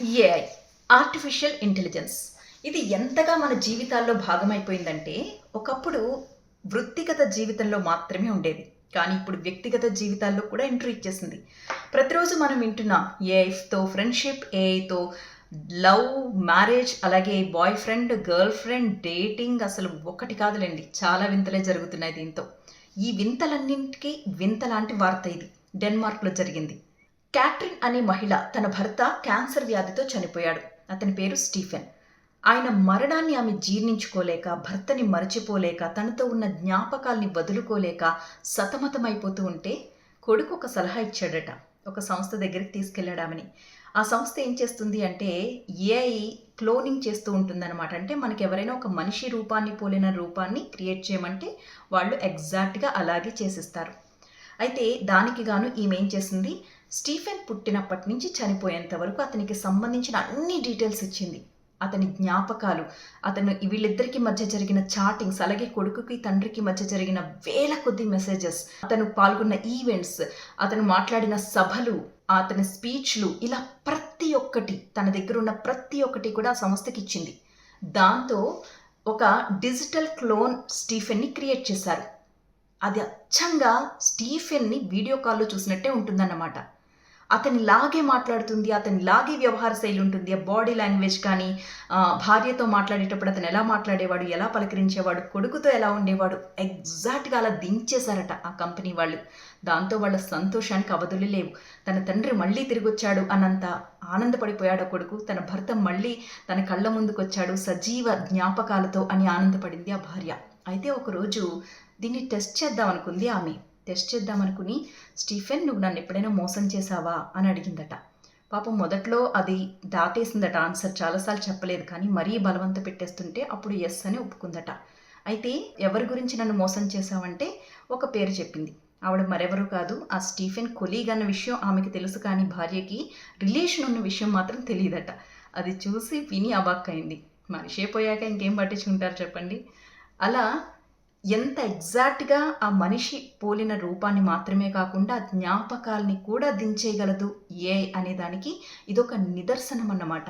AI artificial intelligence ఇది ఎంతగా మన జీవితాల్లో భాగమైపోయిందంటే ఒకప్పుడు వృత్తిగత జీవితంలో మాత్రమే ఉండేది. కానీ ఇప్పుడు వ్యక్తిగత జీవితాల్లో కూడా ఎంట్రీ ఇచ్చేసింది. ప్రతిరోజు మనం వింటున్న ఏఐతో ఫ్రెండ్షిప్ ఏఐతో లవ్ మ్యారేజ్ అలాగే boyfriend girlfriend dating అసలు ఒకటి కాదులేండి. చాలా వింతలే జరుగుతున్నాయి దీంతో. ఈ వింతలన్నింటికీ వింతలాంటి వార్త ఇది. డెన్మార్క్లో జరిగింది. క్యాట్రిన్ అనే మహిళ తన భర్త క్యాన్సర్ వ్యాధితో చనిపోయాడు. అతని పేరు స్టీఫెన్. ఆయన మరణాన్ని ఆమె జీర్ణించుకోలేక భర్తని మరచిపోలేక తనతో ఉన్న జ్ఞాపకాల్ని వదులుకోలేక సతమతమైపోతూ ఉంటే కొడుకు ఒక సలహా ఇచ్చాడట. ఒక సంస్థ దగ్గరికి తీసుకెళ్ళాడామని ఆ సంస్థ ఏం చేస్తుంది అంటే ఏఐ క్లోనింగ్ చేస్తూ ఉంటుందన్నమాట. అంటే మనకి ఎవరైనా ఒక మనిషి రూపాన్ని పోలిన రూపాన్ని క్రియేట్ చేయమంటే వాళ్ళు ఎగ్జాక్ట్గా అలాగే చేసిస్తారు. అయితే దానికి గాను ఈమె ఏం చేసింది? స్టీఫెన్ పుట్టినప్పటి నుంచి చనిపోయేంత వరకు అతనికి సంబంధించిన అన్ని డీటెయిల్స్ ఇచ్చింది. అతని జ్ఞాపకాలు అతను వీళ్ళిద్దరికి మధ్య జరిగిన చాటింగ్స్ అలాగే కొడుకుకి తండ్రికి మధ్య జరిగిన వేల కొద్ది మెసేజెస్ అతను పాల్గొన్న ఈవెంట్స్ అతను మాట్లాడిన సభలు అతని స్పీచ్లు ఇలా ప్రతి ఒక్కటి తన దగ్గర ఉన్న ప్రతి ఒక్కటి కూడా ఆ సంస్థకి ఇచ్చింది. దాంతో ఒక డిజిటల్ క్లోన్ స్టీఫెన్ని క్రియేట్ చేశారు. అది అచ్చంగా స్టీఫెన్ని వీడియో కాల్లో చూసినట్టే ఉంటుందన్నమాట. అతని లాగే మాట్లాడుతుంది అతని లాగే వ్యవహార శైలి ఉంటుంది. ఆ బాడీ లాంగ్వేజ్ కానీ భార్యతో మాట్లాడేటప్పుడు అతను ఎలా మాట్లాడేవాడు ఎలా పలకరించేవాడు కొడుకుతో ఎలా ఉండేవాడు ఎగ్జాక్ట్గా అలా దించేశారట ఆ కంపెనీ వాళ్ళు. దాంతో వాళ్ళ సంతోషానికి అవధులు లేవు. తన తండ్రి మళ్ళీ తిరిగి వచ్చాడు అన్నంత ఆనందపడిపోయాడు ఆ కొడుకు. తన భర్త మళ్ళీ తన కళ్ళ ముందుకు వచ్చాడు సజీవ జ్ఞాపకాలతో అని ఆనందపడింది ఆ భార్య. అయితే ఒకరోజు దీన్ని టెస్ట్ చేద్దాం అనుకుంది ఆమె. టెస్ట్ చేద్దాం అనుకుని స్టీఫెన్ నువ్వు నన్ను ఎప్పుడైనా మోసం చేశావా? అని అడిగిందట. పాపం మొదట్లో అది దాటేసిందట. ఆన్సర్ చాలాసార్లు చెప్పలేదు కానీ మరీ బలవంత పెట్టేస్తుంటే అప్పుడు ఎస్ అని ఒప్పుకుందట. అయితే ఎవరి గురించి నన్ను మోసం చేశావంటే ఒక పేరు చెప్పింది. ఆవిడ మరెవరు కాదు. ఆ స్టీఫెన్ కొలీగ్ అన్న విషయం ఆమెకి తెలుసు కానీ భార్యకి రిలేషన్ ఉన్న విషయం మాత్రం తెలియదట. అది చూసి విని అవాక్కైంది మనిషే పోయాక ఇంకేం పట్టించుకుంటారు చెప్పండి? అలా ఎంత ఎగ్జాక్ట్గా ఆ మనిషి పోలిన రూపాన్ని మాత్రమే కాకుండా జ్ఞాపకాల్ని కూడా దించేయగలదు ఏ అనే దానికి ఇదొక నిదర్శనం అన్నమాట